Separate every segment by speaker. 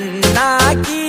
Speaker 1: நன்னாகி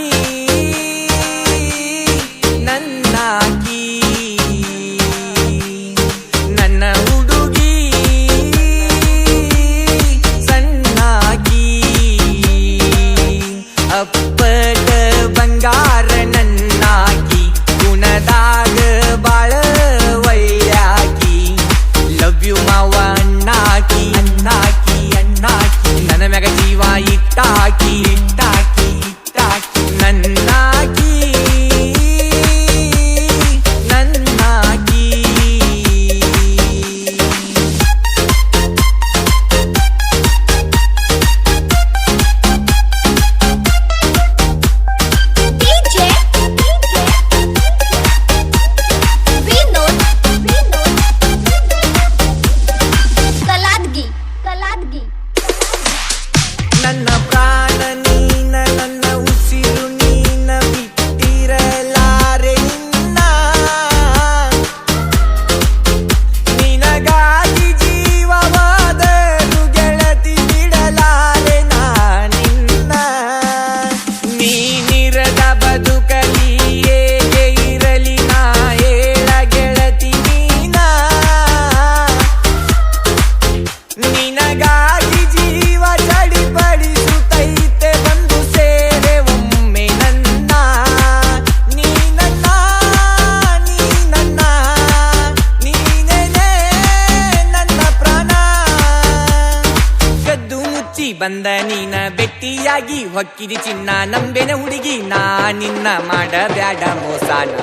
Speaker 1: ಬಂದ ನೀನ ಬೆಟ್ಟಿಯಾಗಿ ಹೊಕ್ಕಿದಿ ಚಿನ್ನ. ನಂಬೆನ ಹುಡುಗಿ, ನಾ ನಿನ್ನ ಮಾಡಬ್ಯಾಡ ಮೋಸಾನ.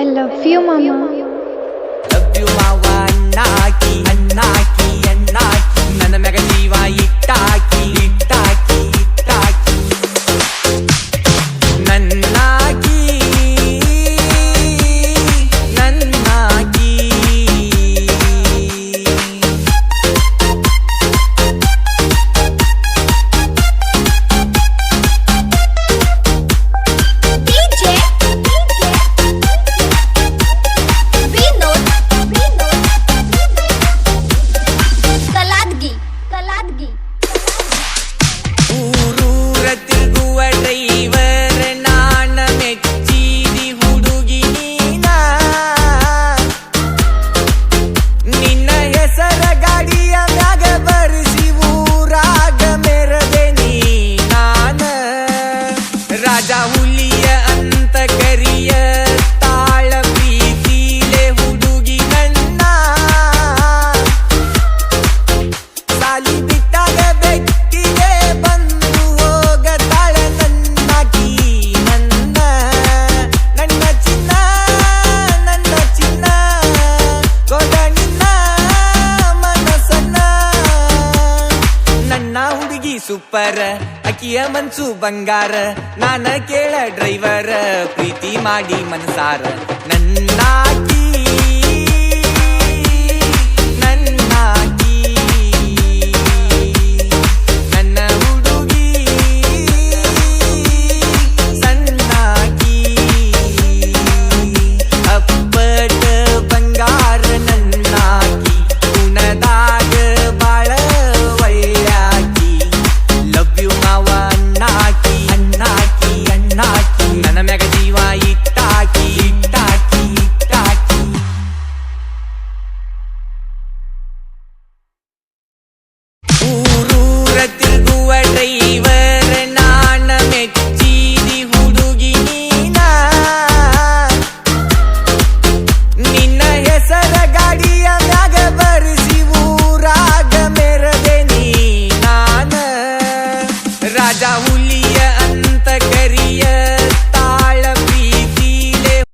Speaker 2: ಐ
Speaker 1: ಲವ್ ಯು ಮಾಮಾ ಸೂಪರ್. ಅಕ್ಕಿಯ ಮನ್ಸು ಬಂಗಾರ. ನಾನ ಕೇಳ ಡ್ರೈವರ್ ಪ್ರೀತಿ ಮಾಡಿ ಮನಸಾರ. ನನ್ನಾಕಿ